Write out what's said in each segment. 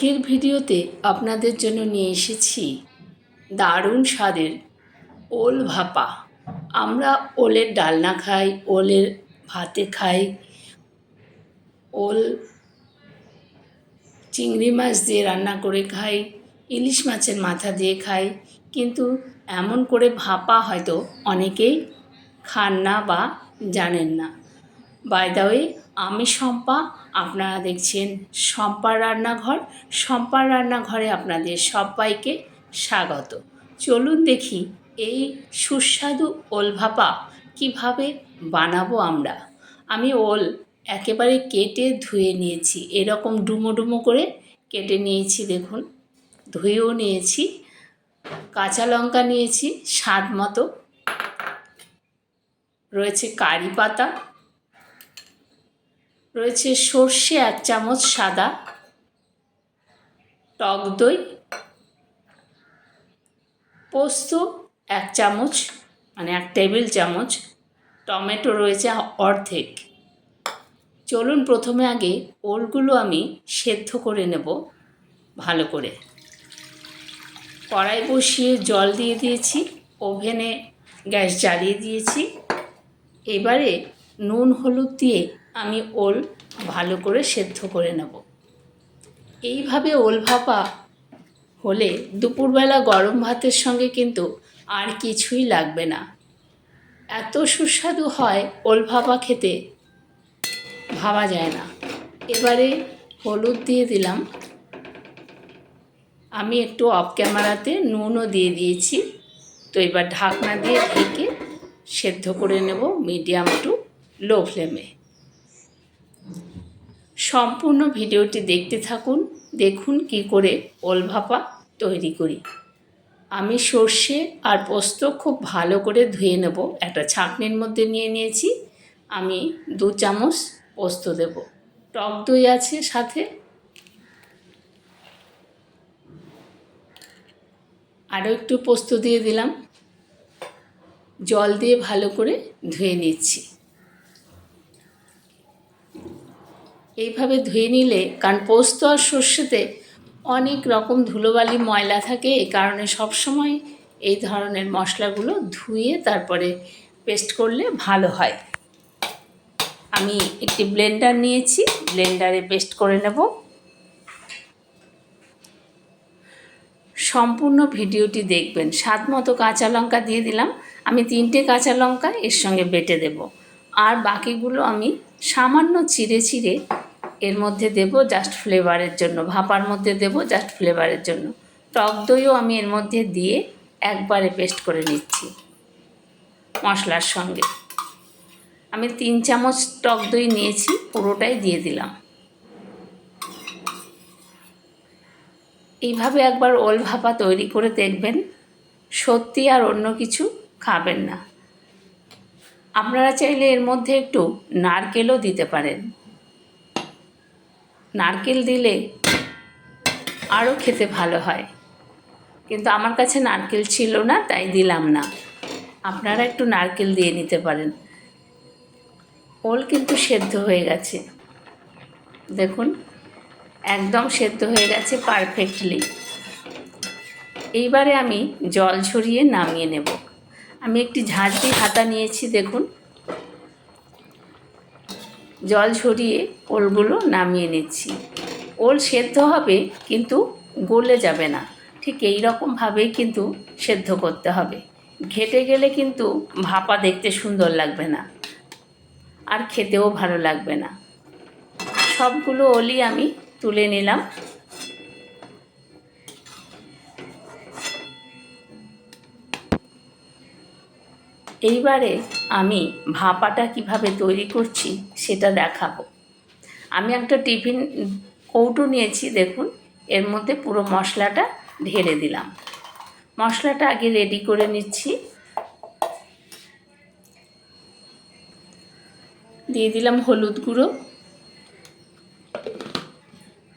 আজকের ভিডিওতে আপনাদের জন্য নিয়ে এসেছি দারুণ স্বাদের ওল ভাপা। আমরা ওলের ডালনা খাই, ওলের ভাতে খাই। ওল চিংড়ি মাছ দিয়ে রান্না করে খাই, ইলিশ মাছের মাথা দিয়ে খাই। কিন্তু এমন করে ভাপা হয়তো অনেকেই খান না বা জানেন না। বাই ওয়ে আমি শম্পা, আপনারা দেখছেন শম্পার রান্নাঘর। শম্পার রান্নাঘরে আপনাদের সবাইকে স্বাগত। চলুন দেখি এই সুস্বাদু ওল ভাপা কীভাবে বানাবো আমরা। আমি ওল একেবারে কেটে ধুয়ে নিয়েছি। এরকম ডুমো ডুমো করে কেটে নিয়েছি, দেখুন। ধুয়েও নিয়েছি, কাঁচা লঙ্কা নিয়েছি, স্বাদ মতো। রয়েছে কারি পাতা রয়েছে সর্ষে এক চামচ সাদা, টক দই, পোস্ত এক চামচ মানে এক টেবিল চামচ, টমেটো রয়েছে অর্ধেক। চলুন প্রথমে আগে ওলগুলো আমি সেদ্ধ করে নেব ভালো করে। কড়াই বসিয়ে জল দিয়ে দিয়েছি, ওভেনে গ্যাস জ্বালিয়ে দিয়েছি। এবারে নুন, হলুদ দিয়ে আমি ওল ভালো করে সেদ্ধ করে নেব। এইভাবে ওল ভাপা হলে দুপুরবেলা গরম ভাতের সঙ্গে কিন্তু আর কিছুই লাগবে না। এত সুস্বাদু হয় ওল ভাপা খেতে। ভাবা যায় না। এবারে হলুদ দিয়ে দিলাম। আমি একটু অফ ক্যামেরাতে নুনও দিয়ে দিয়েছি। তো এবার ঢাকনা দিয়ে ঢেকে সেদ্ধ করে নেব মিডিয়াম টু লো ফ্লেমে। সম্পূর্ণ ভিডিওটি দেখতে থাকুন, দেখুন কি করে ওল ভাপা তৈরি করি। আমি সর্ষে আর পোস্ত খুব ভালো করে ধুয়ে নেব। একটা ছাঁকনির মধ্যে নিয়ে নিয়েছি। আমি দু চামচ পোস্ত দেব। টক দই আছে সাথে। আরও একটু পোস্ত দিয়ে দিলাম। জল দিয়ে ভালো করে ধুয়ে নিচ্ছি। এইভাবে ধুয়ে নিলে কারণ পোস্ত আর সর্ষেতে অনেক রকম ধুলোবালি ময়লা থাকে। এই কারণে সবসময় এই ধরনের মশলাগুলো ধুয়ে তারপরে পেস্ট করলে ভালো হয়। আমি একটি ব্লেন্ডার নিয়েছি, ব্লেন্ডারে পেস্ট করে নেব। সম্পূর্ণ ভিডিওটি দেখবেন। স্বাদ মতো কাঁচা লঙ্কা দিয়ে দিলাম। আমি তিনটে কাঁচা লঙ্কা এর সঙ্গে বেটে দেব। আর বাকিগুলো আমি সামান্য চিড়ে চিড়ে এর মধ্যে দেব জাস্ট ফ্লেভারের জন্য, ভাপার মধ্যে দেব জাস্ট ফ্লেভারের জন্য। টক দইও আমি এর মধ্যে দিয়ে একবারে পেস্ট করে নিচ্ছি মশলার সঙ্গে। আমি তিন চামচ টক দই নিয়েছি, পুরোটাই দিয়ে দিলাম। এইভাবে একবার ওল ভাপা তৈরি করে দেখবেন, সত্যি আর অন্য কিছু খাবেন না। আপনারা চাইলে এর মধ্যে একটু নারকেলও দিতে পারেন। নারকেল দিলে আরও খেতে ভালো হয়। কিন্তু আমার কাছে নারকেল ছিল না, তাই দিলাম না। আপনারা একটু নারকেল দিয়ে নিতে পারেন। ওল কিন্তু সেদ্ধ হয়ে গেছে। দেখুন, একদম সেদ্ধ হয়ে গেছে পারফেক্টলি। এইবারে আমি জল ঝরিয়ে নামিয়ে নেব। আমি একটি ঝাঁঝরি হাতা নিয়েছি, দেখুন। জল ছড়িয়ে ওলগুলো নামিয়ে নিচ্ছি। ওল সেদ্ধ হবে কিন্তু গলে যাবে না। ঠিক এই রকমভাবেই কিন্তু সেদ্ধ করতে হবে। ঘেটে গেলে কিন্তু ভাপা দেখতে সুন্দর লাগবে না। আর খেতেও ভালো লাগবে না। সবগুলো ওলি আমি তুলে নিলাম। এইবারে আমি ভাপাটা কীভাবে তৈরি করছি সেটা দেখাবো। আমি একটা টিফিন কৌটো নিয়েছি, দেখুন। এর মধ্যে পুরো মশলাটা ঢেলে দিলাম। মশলাটা আগে রেডি করে নিচ্ছি। দিয়ে দিলাম হলুদ গুঁড়ো।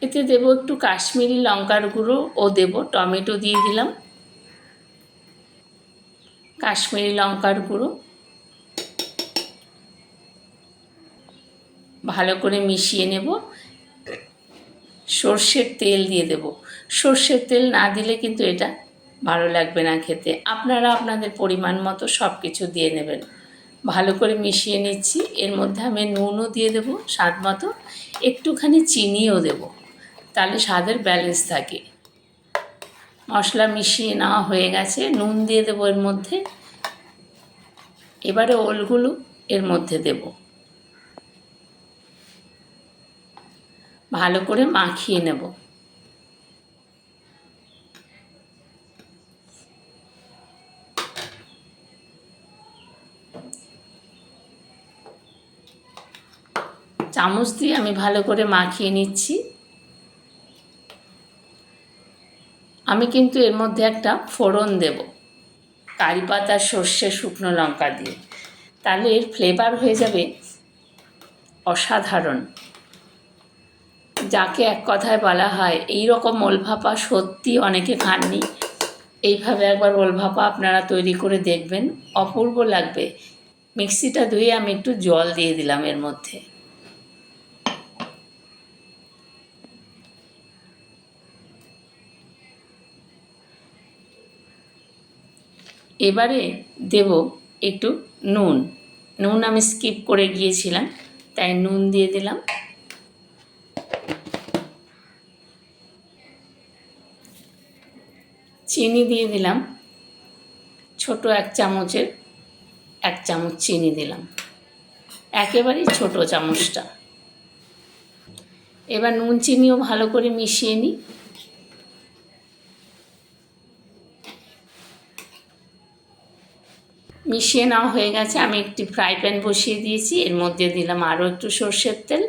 এতে দেবো একটু কাশ্মীরি লঙ্কার গুঁড়ো ও দেবো। টমেটো দিয়ে দিলাম। কাশ্মীরি লঙ্কার গুঁড়ো। ভালো করে মিশিয়ে নেব। সর্ষের তেল দিয়ে দেব। সর্ষের তেল না দিলে কিন্তু এটা ভালো লাগবে না খেতে। আপনারা আপনাদের পরিমাণ মতো সব কিছু দিয়ে নেবেন। ভালো করে মিশিয়ে নিচ্ছি। এর মধ্যে আমি নুনও দিয়ে দেব, স্বাদ মতো। একটুখানি চিনিও দেব। তাহলে স্বাদের ব্যালেন্স থাকে। মশলা মিশিয়ে নেওয়া হয়ে গেছে। নুন দিয়ে দেবো এর মধ্যে। এবারে ওলগুলো এর মধ্যে দেব। ভালো করে মাখিয়ে নেব। চামচ দিয়ে আমি ভালো করে মাখিয়ে নিচ্ছি। আমি কিন্তু এর মধ্যে একটা ফোড়ন দেব। কারি পাতা, সর্ষে, শুকনো লঙ্কা দিয়ে। তাহলে এর ফ্লেভার হয়ে যাবে অসাধারণ। যাকে এক কথায় বলা হয় এই রকম ওলভাপা সত্যি অনেকে খাননি। এইভাবে একবার ওলভাপা আপনারা তৈরি করে দেখবেন। অপূর্ব লাগবে। মিক্সিটা ধুয়ে আমি একটু জল দিয়ে দিলাম এর মধ্যে। এবারে দেব একটু নুন। নুন আমি স্কিপ করে গিয়েছিলাম, তাই নুন দিয়ে দিলাম। চিনি দিয়ে দিলাম। ছোট এক চামচের এক চামচ চিনি দিলাম। একেবারেই ছোট চামচটা। এবার নুন চিনিও ভালো করে মিশিয়ে নিই। মিশিয়ে নেওয়া হয়ে গেছে। আমি একটি ফ্রাই প্যান বসিয়ে দিয়েছি। এর মধ্যে দিলাম আরও একটু সর্ষের তেল।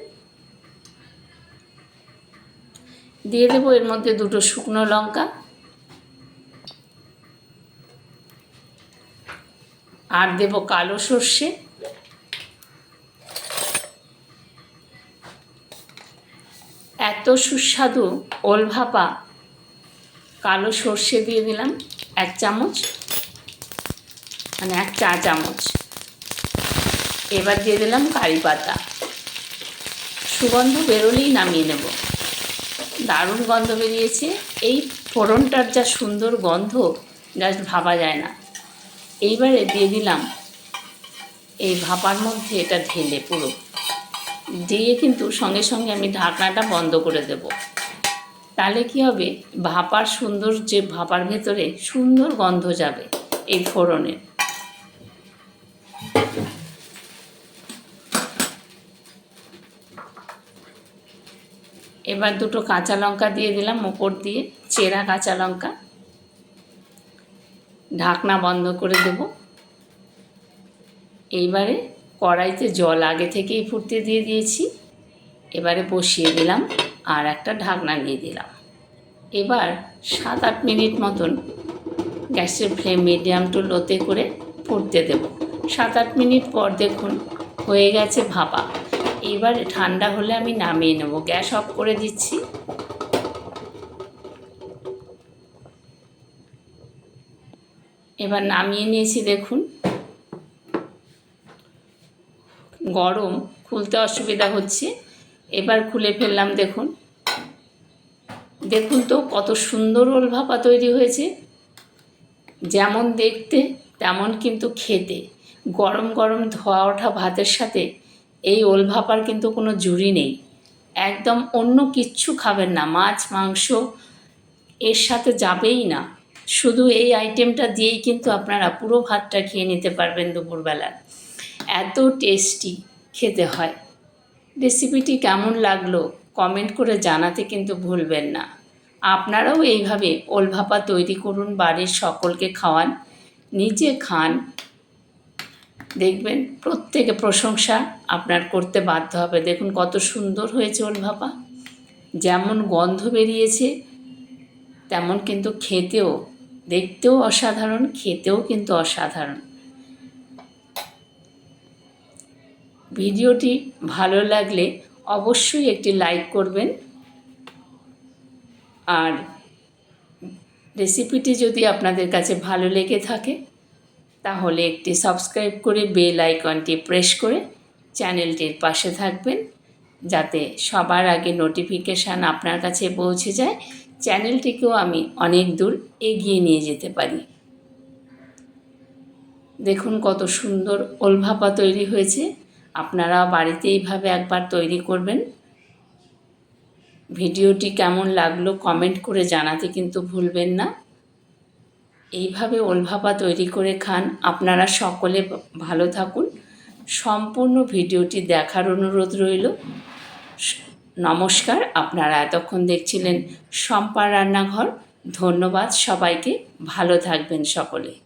দিয়ে দেবো এর মধ্যে দুটো শুকনো লঙ্কা। আর দেব কালো সর্ষে। এত সুস্বাদু ওল ভাপা কালো সর্ষে দিয়ে দিলাম এক চামচ। মানে এক চা চামচ। এবার দিয়ে দিলাম কারি পাতা। সুগন্ধ বেরোলেই নামিয়ে নেব। দারুণ গন্ধ বেরিয়েছে। এই ফোড়নটার যা সুন্দর গন্ধ, জাস্ট ভাবা যায় না। এইবারে দিয়ে দিলাম এই ভাপার মধ্যে এটা ঢেলে পুরো। দিয়ে কিন্তু সঙ্গে সঙ্গে আমি ঢাকনাটা বন্ধ করে দেব। তাহলে কি হবে? ভাপার সুন্দর যে ভাপার ভেতরে সুন্দর গন্ধ যাবে এই ফোড়নের এবার দুটো কাঁচা লঙ্কা দিয়ে দিলাম, ওপর দিয়ে চেরা কাঁচা লঙ্কা। ঢাকনা বন্ধ করে দেব। এইবারে কড়াইতে জল আগে থেকেই ফুটতে দিয়ে দিয়েছি। এবারে বসিয়ে দিলাম আর একটা ঢাকনা দিয়ে দিলাম। এবার সাত আট মিনিট মতন গ্যাসের ফ্লেম মিডিয়াম টু লোতে করে ফুটতে দেব। সাত আট মিনিট পর দেখুন হয়ে গেছে ভাপা। এবারে ঠান্ডা হলে আমি নামিয়ে নেব। গ্যাস অফ করে দিচ্ছি। এবার নামিয়ে নিয়েছি, দেখুন। গরম, খুলতে অসুবিধা হচ্ছে। এবার খুলে ফেললাম, দেখুন। দেখুন তো কত সুন্দর ওল ভাপা তৈরি হয়েছে। যেমন দেখতে, তেমন কিন্তু খেতে। গরম গরম ধোয়া ওঠা ভাতের সাথে এই ওল ভাপার কিন্তু কোনো জুড়ি নেই। একদম অন্য কিচ্ছু খাবেন না, মাছ, মাংস, এর সাথে যাবেই না। শুধু এই আইটেমটা দিয়েই কিন্তু আপনারা পুরো ভাতটা খেয়ে নিতে পারবেন দুপুরবেলা। এত টেস্টি খেতে হয়। রেসিপিটি কেমন লাগল কমেন্ট করে জানাতে কিন্তু ভুলবেন না। আপনারাও এইভাবে ওল ভাপা তৈরি করুন, বাড়ির সকলকে খাওয়ান, নিজে খান দেখবেন প্রত্যেকে প্রশংসা আপনার করতে বাধ্য হবে। দেখুন কত সুন্দর হয়েছে ওল ভাপা। যেমন গন্ধ বেরিয়েছে, তেমন কিন্তু খেতেও, দেখতেও অসাধারণ, খেতেও কিন্তু অসাধারণ। ভিডিওটি ভালো লাগলে অবশ্যই একটি লাইক করবেন। আর রেসিপিটি যদি আপনাদের কাছে ভালো লেগে থাকে তাহলে একটি সাবস্ক্রাইব করে বেল আইকনটি প্রেস করে চ্যানেলটির পাশে থাকবেন, যাতে সবার আগে নোটিফিকেশান আপনার কাছে পৌঁছে যায়। চ্যানেলটিকেও আমি অনেক দূর এগিয়ে নিয়ে যেতে পারি। দেখুন কত সুন্দর ওলভাপা তৈরি হয়েছে। আপনারা বাড়িতে এইভাবে একবার তৈরি করবেন। ভিডিওটি কেমন লাগল কমেন্ট করে জানাতে কিন্তু ভুলবেন না। এইভাবে ওলভাপা তৈরি করে খান। আপনারা সকলে ভালো থাকুন। সম্পূর্ণ ভিডিওটি দেখার অনুরোধ রইল। নমস্কার। আপনারা এতক্ষণ দেখছিলেন শম্পা রান্নাঘর। ধন্যবাদ সবাইকে। ভালো থাকবেন সকলে।